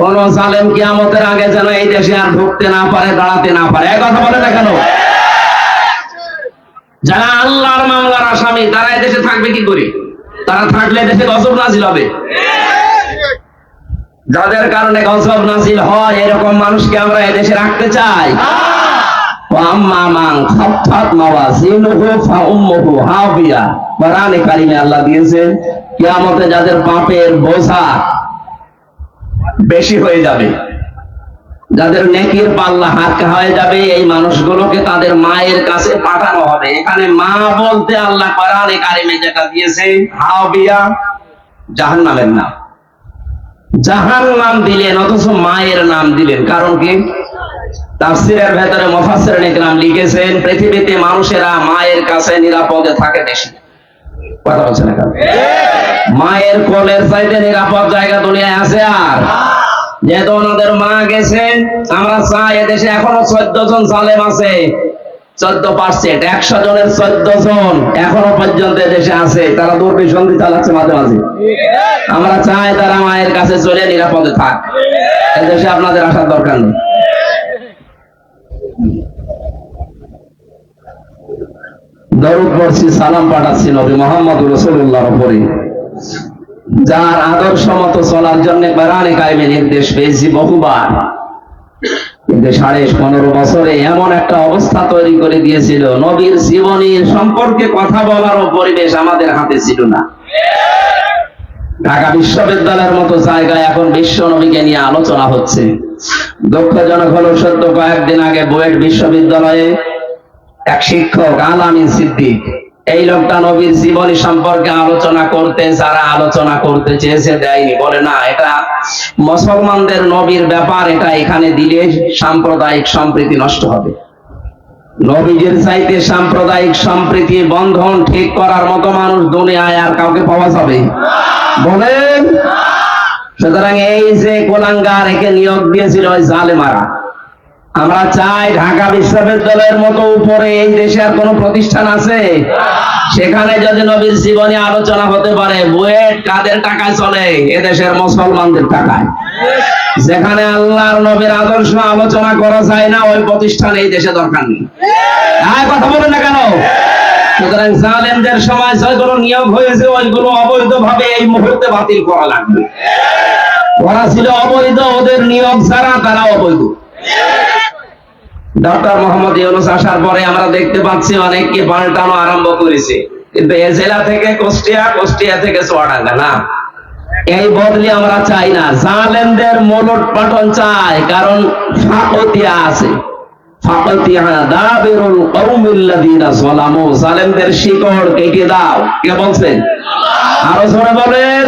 কোন জালেম কিয়ামতের আগে যেন এই দেশে আর ঢুকতে না পারে, দাঁড়াতে না পারে। এক কথা বলে না কেন যারা আল্লাহর মামলার আসামি, তারা এই দেশে থাকবে কি করে? তারা থাকলে দেশে গজব নাজিল হবে। যাদের কারণে গজব নাজিল হয়, এরকম মানুষকে আমরা এদেশে রাখতে চাই। আল্লাহ দিয়েছেন, কিয়ামতে যাদের পাপের বোঝা বেশি হয়ে যাবে। যাদের নেকির পাল্লা হালকা হয়ে যাবে, এই মানুষগুলোকে তাদের মায়ের কাছে পাঠানো হবে। এখানে মা বলতে আল্লাহ কোরআনে কারিমে যেটা দিয়েছে হাবিয়া জাহান্নামের নাম। জাহান নাম দিলেন, অথচ মায়ের নাম দিলেন। কারণ কি? তাফসিরের ভেতরে মুফাসসির ইকরাম লিখেছেন, পৃথিবীতে মানুষেরা মায়ের কাছে নিরাপদে থাকে বেশি। কথা বলছেন না কেন? মায়ের কোলের চাইতে নিরাপদ জায়গা দুনিয়ায় আছে আর? যেহেতু ওনাদের মা গেছেন আমরা চাই এদেশে এখনও চোদ্দ জন সালেম আছে। চোদ্দ পার্সেন্ট একশো জনের চোদ্দ জন এখনও পর্যন্ত দেশে আছে। তারা দুর্বিসন্ধি চালাচ্ছে মাঝে মাঝে। আমরা চাই তারা মায়ের কাছে চলে নিরাপদে থাক। এদেশে আপনাদের আসার দরকার নেই। দরুদ পড়ছি, সালাম পাঠাচ্ছি নবী মোহাম্মদ রসুল্লাহর উপরে। যার আদর্শ মতো চলার জন্য কোরআনে কারিমে নির্দেশ পেয়েছি বহুবার। কিন্তু সাড়ে পনেরো বছরে এমন একটা অবস্থা তৈরি করে দিয়েছিল, নবীর জীবনীর সম্পর্কে কথা বলারও পরিবেশ আমাদের হাতে ছিল না। ঢাকা বিশ্ববিদ্যালয়ের মতো জায়গায় এখন বিশ্ব নবীকে নিয়ে আলোচনা হচ্ছে। দুঃখজনক হলো সত্য কয়েকদিন আগে বুয়েট বিশ্ববিদ্যালয়ে এক শিক্ষক আলামিন সিদ্দিক। এই লোকটা নবীর জীবনী সম্পর্কে আলোচনা করতে, যারা আলোচনা করতে চেয়েছে, দেয়নি। বলে, না, এটা মুসলমানদের নবীর ব্যাপার, এটা এখানে দিলে সাম্প্রদায়িক সম্প্রীতি নষ্ট হবে। নবীজির চাইতে সাম্প্রদায়িক সম্প্রীতি বন্ধন ঠিক করার মতো মানুষ দুনিয়ায় আর কাউকে পাওয়া যাবে? বলেন। সুতরাং এই যে কোলাঙ্গার একে নিয়োগ দিয়েছিল ওই জালেমারা আমরা চাই ঢাকা বিশ্ববিদ্যালয়ের মতো উপরে এই দেশে আর কোন প্রতিষ্ঠান আছে? সেখানে যদি নবীর জীবনে আলোচনা হতে পারে, বুয়েট কাদের টাকায় চলে? এদেশের মুসলমানদের টাকায়। যেখানে আল্লাহর নবীর আদর্শ আলোচনা করা যায় না, ওই প্রতিষ্ঠান এই দেশে দরকার নেই। কথা বলেন না কেন? সুতরাং জালেমদের সময় যেগুলো নিয়োগ হয়েছে, ওইগুলো অবৈধভাবে এই মুহূর্তে বাতিল করা লাগবে। ওরা ছিল অবৈধ, ওদের নিয়োগ ছাড়া তারা অবৈধ। ডক্টর মোহাম্মদ ইউনুস আসার পরে আমরা দেখতে পাচ্ছি অনেককে পাল্টানো আরম্ভ করেছে। কিন্তু এ জেলা থেকে কুষ্টিয়া কুষ্টিয়া থেকে চুয়াডাঙ্গা, না। এই বদলি আমরা চাই না। জালেমদের মোলট পাঠন চাই, কারণ ফাকতিয়া আছে। ফাকতিয়া দাবিরুল কওমিল্লাযিনা যালামু। জালেমদের শিকড় কেটে দাও। কে বলছেন আরও জোরে বলেন।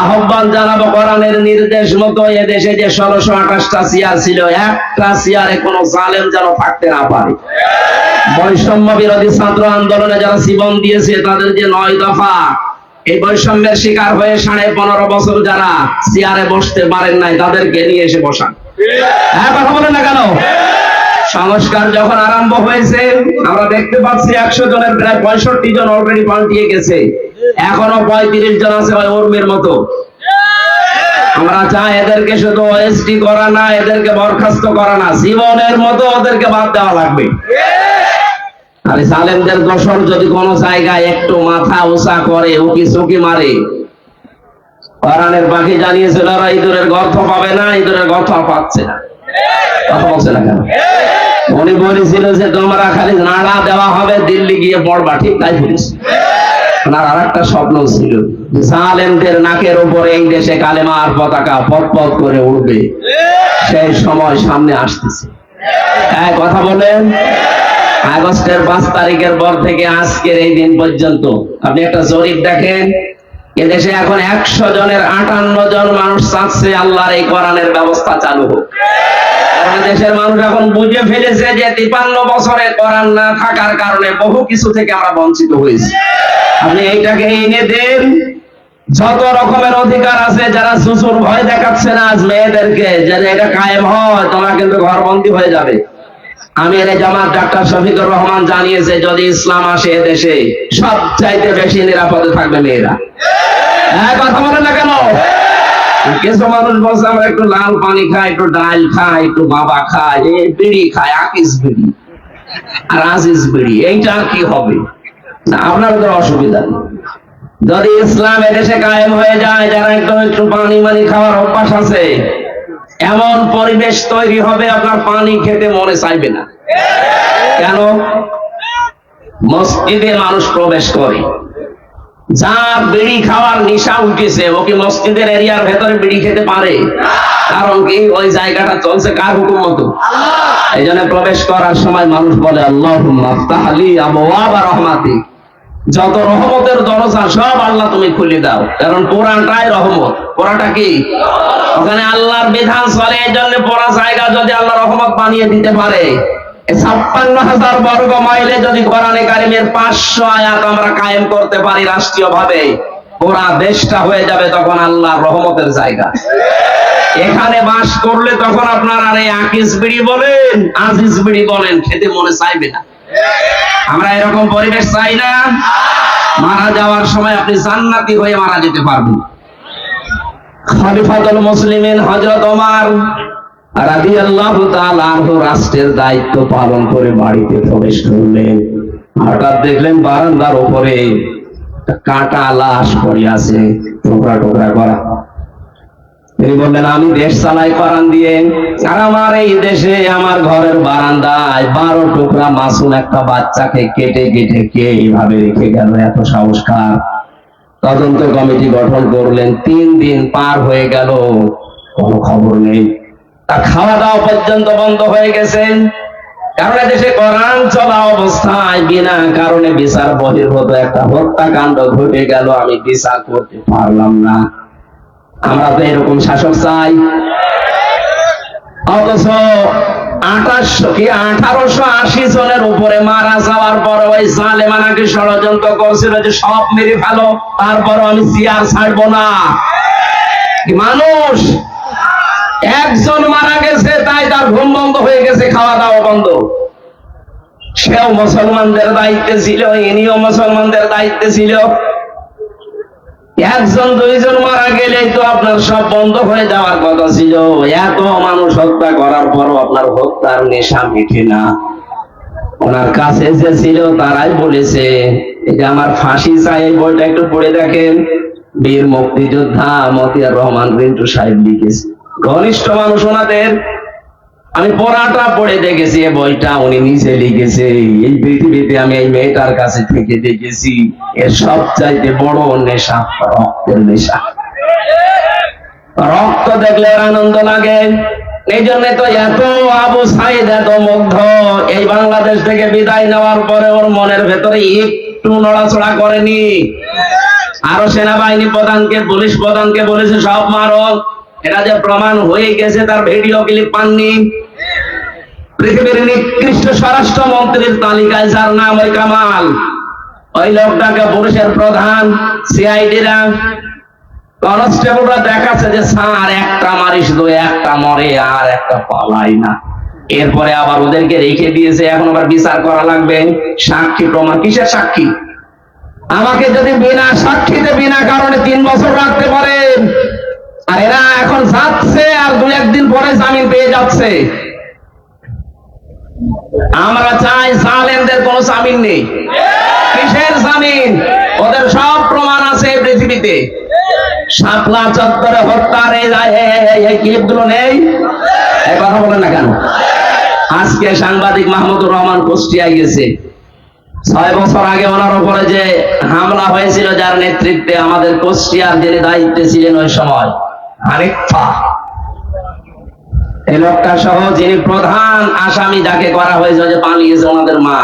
আহ্বান জানাব কোরআনের নির্দেশ মতো এদেশে যে ষোলোশো আঠাশটা চেয়ার ছিল, একটা চেয়ারে কোনো জালেম যেন থাকতে না পারে। বৈষম্য বিরোধী ছাত্র আন্দোলনে যারা জীবন দিয়েছে, তাদের যে নয় দফা, এই বৈষম্যের শিকার হয়ে সাড়ে পনেরো বছর যারা চেয়ারে বসতে পারেন নাই, তাদেরকে নিয়ে এসে বসান। হ্যাঁ কথা বলেন না কেন? সংস্কার যখন আরম্ভ হয়েছে, আমরা দেখতে পাচ্ছি একশো জনের প্রায় পঁয়ষট্টি জন অলরেডি পাল্টিয়ে গেছে। এখনও পঁয়ত্রিশ জন আছে উর্মির মতো। আমরা চাই এদেরকে শুধু করা না, এদেরকে বরখাস্ত করা না, জীবনের মতো ওদেরকে বাদ দেওয়া লাগবে। আর সালেমদের দোষর যদি কোনো জায়গায় একটু মাথা উঁচা করে, উকি চুকি মারে, কোরআনের পাখি জানিয়েছিল ওরা ইঁদুরের গর্ত পাবে না, ইঁদুরের গর্ত পাচ্ছে না। উনি বলেছিল যে তোমরা খালি নাড়া দেওয়া হবে, দিল্লি গিয়ে পড়বা, ঠিক তাই বলেছে। ওনার আর একটা স্বপ্ন ছিল নাকের উপরে এই দেশে পতাকা পথ করে উঠবে সেই সময় সামনে আসতেছে। হ্যাঁ কথা বলেন। আগস্টের পাঁচ তারিখের পর থেকে আজকের এই দিন পর্যন্ত। আপনি একটা জরিপ দেখেন। এদেশে এখন একশো জনের আটান্ন জন মানুষ চাচ্ছে আল্লাহর এই কোরআনের ব্যবস্থা চালু হোক। দেশের মানুষ এখন বুঝে ফেলেছে যে তিপান্ন বছরে কোরআন না থাকার কারণে বহু কিছু থেকে আমরা বঞ্চিত হয়েছি। আপনি এইটাকে এনে দেন, যত রকমের অধিকার আছে, যারা সুসুর ভয় দেখাচ্ছে না আজ মেয়েদেরকে যে এটা কায়েম হয়, তোমরা কিন্তু ঘরবন্দি হয়ে যাবে। আমির জামাত ডাক্তার শফিকুর রহমান জানিয়েছে, যদি ইসলাম আসে দেশে সব চাইতে বেশি নিরাপদে থাকবে মেয়েরা। হ্যাঁ কথা বলেন না কেন? কিছু মানুষ বলছে, আমরা একটু লাল পানি খাই, একটু ডাল খাই, একটু বাবা খাই বিড়ি খাই আকিস বিড়ি আর বিড়ি, এইটা কি হবে? না অসুবিধা নেই। যদি ইসলাম এদেশে কায়েম হয়ে যায়, যারা একদম একটু পানি মানি খাওয়ার অভ্যাস আছে এমন পরিবেশ তৈরি হবে আপনার পানি খেতে মনে চাইবে না। কেন? মসজিদে মানুষ প্রবেশ করে। যার বিড়ি খাওয়ার নিশা উঠেছে ও কি মসজিদের এরিয়ার ভেতরে বিড়ি খেতে পারে? কারণ কি ওই জায়গাটা চলছে কার হুকুম মতো? এই জন্য প্রবেশ করার সময় মানুষ বলে আল্লাহ তাহলি আবওয়াবা রহমাতি যত রহমতের দরজা সব আল্লাহ তুমি খুলে দাও। কারণ কোরআনটাই রহমত। কোরআনটা কি? ওখানে আল্লাহর বিধান চলে এই জন্য পড়া জায়গা যদি আল্লাহ রহমত বানিয়ে দিতে পারে। ছাপ্পান্ন হাজার বর্গ মাইলে যদি কোরআনে কারিমের পাঁচশো আয়াত আমরা কায়েম করতে পারি রাষ্ট্রীয় ভাবে পুরা দেশটা হয়ে যাবে তখন আল্লাহর রহমতের জায়গা। এখানে বাস করলে তখন আপনার আর এই আকিস বিড়ি বলেন, আজিজ বিড়ি বলেন, খেতে মনে চাইবে না। আমরা এরকম পরিবেশ চাই না। মারা যাওয়ার সময় আপনি জান্নাতি হয়ে মারা যেতে পারবেন। খলিফাতুল মুসলিমিন হযরত ওমর রাদিয়াল্লাহু তাআলা আনহু রাষ্ট্রের দায়িত্ব পালন করে বাড়িতে প্রবেশ করলেন। হঠাৎ দেখলেন বারান্দার উপরে কাটা লাশ পড়ে আছে। টুকরা টুকরা করা। তিনি বললেন, আমি দেশ চালাই করান দিয়ে, আর আমার এই দেশে আমার ঘরের বারান্দায় বারো টুকরা একটা বাচ্চাকে কেটে কেটে, কে এইভাবে রেখে গেল এত সাহসকার তদন্ত কমিটি গঠন করলেন, তিন দিন পার হয়ে গেল, কোনো খবর নেই। খাওয়া দাওয়া পর্যন্ত বন্ধ হয়ে গেছে। কারণ দেশে কোরআন চলা অবস্থায় বিনা কারণে বিচার বহির্ভূত একটা হত্যাকাণ্ড ঘটে গেল, আমি বিচার করতে পারলাম না। আমরা তো এরকম শাসক চাই। অথচ আঠাশশো কি, আঠারোশো আশি জনের উপরে মারা যাওয়ার পর ওই জালেমানাকে ষড়যন্ত্র করছিল যে সব মেরে ফেলো তারপর আমি চেয়ার ছাড়বো না। মানুষ? একজন মারা গেছে, তাই তার ঘুম বন্ধ হয়ে গেছে খাওয়া দাওয়া বন্ধ। সেও মুসলমানদের দায়িত্বে ছিল, ইনিও মুসলমানদের দায়িত্বে ছিল। একজন, দুইজন মারা গেলে তো আপনার সব বন্ধ হয়ে যাওয়ার কথা ছিল। এত মানুষ হত্যা করার পরও আপনার হত্যার নেশা মিটে না। ওনার কাছে যে ছিল তারাই বলেছে, এই যে আমার ফাঁসি চাই, এই বইটা একটু পড়ে দেখেন। বীর মুক্তিযোদ্ধা মতিয়ার রহমান রিন্টু সাহেব লিখেছে। ঘনিষ্ঠ মানুষ ওনাদের আমি পড়াটা পড়ে দেখেছি, এই বইটা উনি নিজে লিখেছে। এই পৃথিবীতে আমি এই মেয়েটার কাছে থেকে দেখেছি এর সবচাইতে বড় নেশা, রক্তের নেশা। রক্ত দেখলে আনন্দ লাগে। এই জন্য তো এত আবু সাইদ, এত মুগ্ধ। এই বাংলাদেশ থেকে বিদায় নেওয়ার পরে ওর মনের ভেতরে একটু নড়াচড়া করেনি। আরও সেনাবাহিনী প্রধানকে, পুলিশ প্রধানকে বলেছে, সব মারো। এটা যে প্রমাণ হয়ে গেছে, তার ভিডিও ক্লিপ পাননি। পৃথিবীর নিকৃষ্ট স্বরাষ্ট্র মন্ত্রীর তালিকায় যার নাম ওই কামাল। ওই লোকটাকে পুলিশের প্রধান সিআইডিরা, কনস্টেবলরা দেখাচ্ছে যে, স্যার, একটা মারি শুধু একটা মরে, আর একটা পালাই না। এরপরে আবার ওদেরকে রেখে দিয়েছে, এখন আবার বিচার করা লাগবে। সাক্ষী প্রমাণ, কিসের সাক্ষী? আমাকে যদি বিনা সাক্ষীতে, বিনা কারণে তিন বছর রাখতে পারেন, আর এরা এখন যাচ্ছে আর দু একদিন পরে জামিন পেয়ে যাচ্ছে। আমরা চাই জালেমদের কোনো জামিন নেই। কিসের জামিন? ওদের সব প্রমাণ আছে পৃথিবীতে। শাপলা চত্বরে হত্যার এই ক্লিপগুলো নেই। কথা বলেন না কেন? আজকে সাংবাদিক মাহমুদুর রহমান কুষ্টিয়ায় গেছে। ছয় বছর আগে ওনার উপরে যে হামলা হয়েছিল, যার নেতৃত্বে আমাদের কুষ্টিয়ার যিনি দায়িত্বে ছিলেন ওই সময়, হানিফা। এই লোকটা সহ যিনি প্রধান আসামি যাকে করা হয়েছে যে পালিয়েছে ওনাদের মা।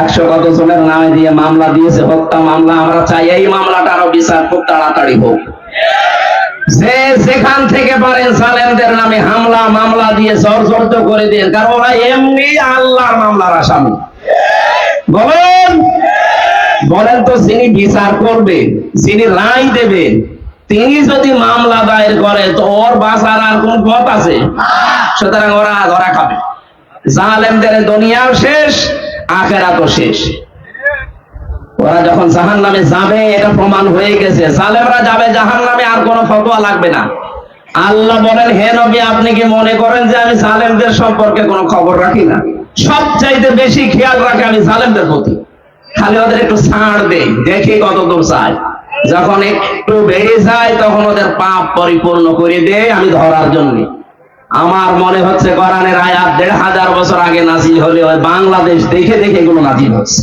একশো কত জনের নামে দিয়ে মামলা দিয়েছে, হত্যা মামলা, আমরা চাই এই মামলাটা আরও বিচার খুব তাড়াতাড়ি হোক। যে সেখান থেকে পারেন সালেমদের নামে হামলা, মামলা দিয়ে জর্জরিত করে দিন, কারণ ওরা এমনি আল্লাহর মামলার আসামি। বলেন? বলেন তো যিনি বিচার করবেন যিনি রায় দেবেন তিনি যদি মামলা দায়ের করে, তো ওর বাঁচার আর কোন পথ আছে? সুতরাং ওরা ধরা খাবে। জালেমদের দুনিয়াও শেষ, আখেরাতও শেষ। ওরা যখন জাহান নামে যাবে, এটা প্রমাণ হয়ে গেছে। জালেমরা যাবে জাহান নামে আর কোনো ফতোয়া লাগবে না। আল্লাহ বলেন, হে নবী, আপনি কি মনে করেন যে আমি জালেমদের সম্পর্কে কোনো খবর রাখি না? সবচাইতে বেশি খেয়াল রাখে আমি জালেমদের প্রতি। খালি ওদের একটু ছাড় দেই, দেখি কত দূর চায় যখন একটু বেড়ে যায়, তখন ওদের পাপ পরিপূর্ণ করে দেয় আমি ধরার জন্য। আমার মনে হচ্ছে কোরআনের আয়াত দেড় হাজার বছর আগে নাজিল হলে ওই বাংলাদেশ দেখে দেখে এগুলো নাজিল হচ্ছে।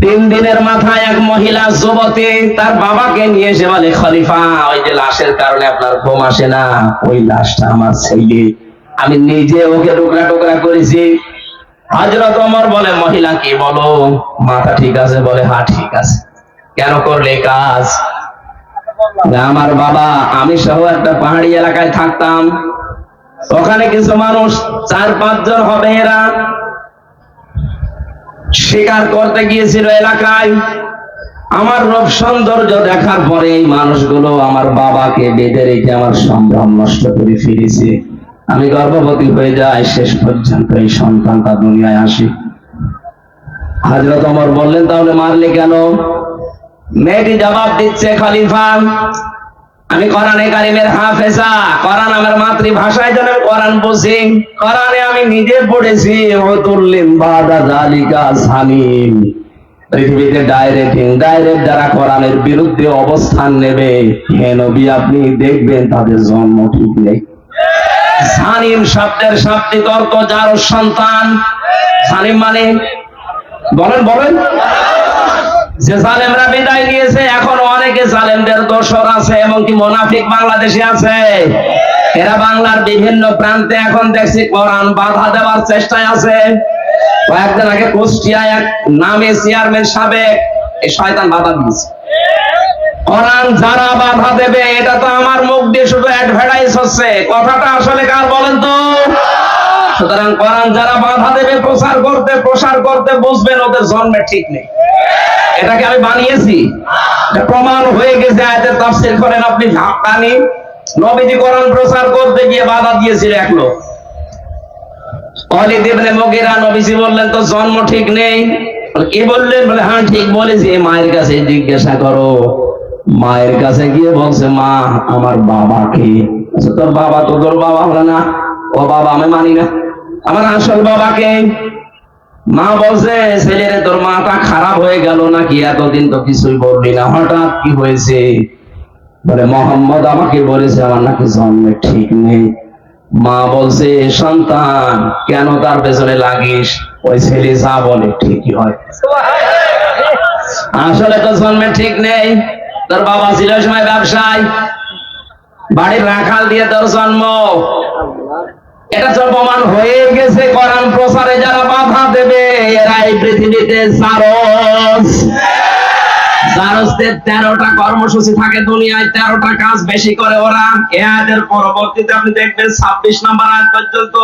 তিন দিনের মাথায় এক মহিলা যুবতী তার বাবাকে নিয়ে এসে বলে, খলিফা, ওই যে লাশের কারণে আপনার ঘুম আসে না। ওই লাশটা আমার ছেলে। আমি নিজে ওকে টুকরা টুকরা করেছি। হজরত অমর বলে মহিলা কি বলো, মাথা ঠিক আছে? বলে হা ঠিক আছে। কেন করলে কাজ? আমার বাবা, আমি সহ একটা পাহাড়ি এলাকায় থাকতাম। ওখানে কিছু মানুষ, চার, পাঁচজন হবে এরা। শিকার করতে গিয়েছিল এলাকায়। আমার রূপ সৌন্দর্য দেখার পরে এই মানুষগুলো আমার বাবাকে বেঁধে রেখে আমার সম্ভ্রম নষ্ট করে ফিরেছে। আমি গর্ভবতী হয়ে যাই, শেষ পর্যন্ত এই সন্তানটা দুনিয়ায় আসে। হাজরত অমর বললেন, তাহলে মারলে কেন? মেয়েটি জবাব দিচ্ছে, খলিফা, আমি কোরআনে কারিমের হাফেজা, কোরআন আমার মাতৃভাষায় যেন কোরআন বুঝি, কোরআনে আমি নিজে পড়েছি ওতুল্লিম বাদা জালিকা সামিম পৃথিবীতে ডাইরেক্টিং ডাইরেক্ট যারা কোরআনের বিরুদ্ধে অবস্থান নেবে, হে নবী, আপনি দেখবেন তাদের জন্ম ঠিক নেই। সানিম শব্দের শাব্দিক অর্থ যার সন্তান। সানিম মানে বলেন বলেন। যে জালেমরা বিদায় নিয়েছে, এখন অনেকে জালেমদের দোষর আছে এবং কি মোনাফিক বাংলাদেশে আছে। এরা বাংলার বিভিন্ন প্রান্তে এখন দেখছি কোরআন বাধা দেওয়ার চেষ্টায় আছে। কয়েকদিন আগে কুষ্টিয়ায় এক নামে চেয়ারম্যান সাবেক, এই শয়তান বাধা দিয়েছে। কোরআন যারা বাধা দেবে, এটা তো আমার মুখ দিয়ে শুধু অ্যাডভার্টাইজ হচ্ছে। কথাটা আসলে কার বলেন তো? সুতরাং কোরআন যারা বাধা দেবে, প্রচার করতে, প্রসার করতে বুঝবেন, ওদের জন্মের ঠিক নেই। এটাকে আমি বানিয়েছি। প্রমাণ হয়ে গেছে আয়াতের তাফসীর করেন আপনি ঝাপটানি নবীজি প্রচার করতে গিয়ে বাধা দিয়েছিল এক লোক। অলিদ ইবনে নবীজি বললেন তো জন্ম ঠিক নেই? কি বললেন? বলে হ্যাঁ ঠিক বলেছি। মায়ের কাছে জিজ্ঞাসা করো। মায়ের কাছে গিয়ে বলছে, মা, আমার বাবা কে? তোর বাবা তো তোর বাবা বলে না। ও বাবা আমি মানি না। আমার আসল বাবাকে মা বলছে, ছেলেরে তোর মাথা খারাপ হয়ে গেল নাকি? এতদিন তো কিছুই বললি না। হঠাৎ কি হয়েছে? বলে, মোহাম্মদ আমাকে বলেছে, আমার নাকি জন্মে ঠিক নেই। মা বলছে, সন্তান, কেন তার পেছনে লাগিস? ওই ছেলে যা বলে ঠিকই হয়। আসলে তো জন্মে ঠিক নেই। তোর বাবা ছিল সময় ব্যবসায়। বাড়ির রাখাল দিয়ে তোর জন্ম। এটা প্রমাণ হয়ে গেছে, কোরআন প্রচারে যারা বাধা দেবে, এরা এই পৃথিবীতে সারস। সারসদের তেরোটা কর্মসূচি থাকে দুনিয়ায়, তেরোটা কাজ বেশি করে ওরা। এ পরবর্তীতে আপনি দেখবেন ছাব্বিশ নম্বর আয়াত পর্যন্ত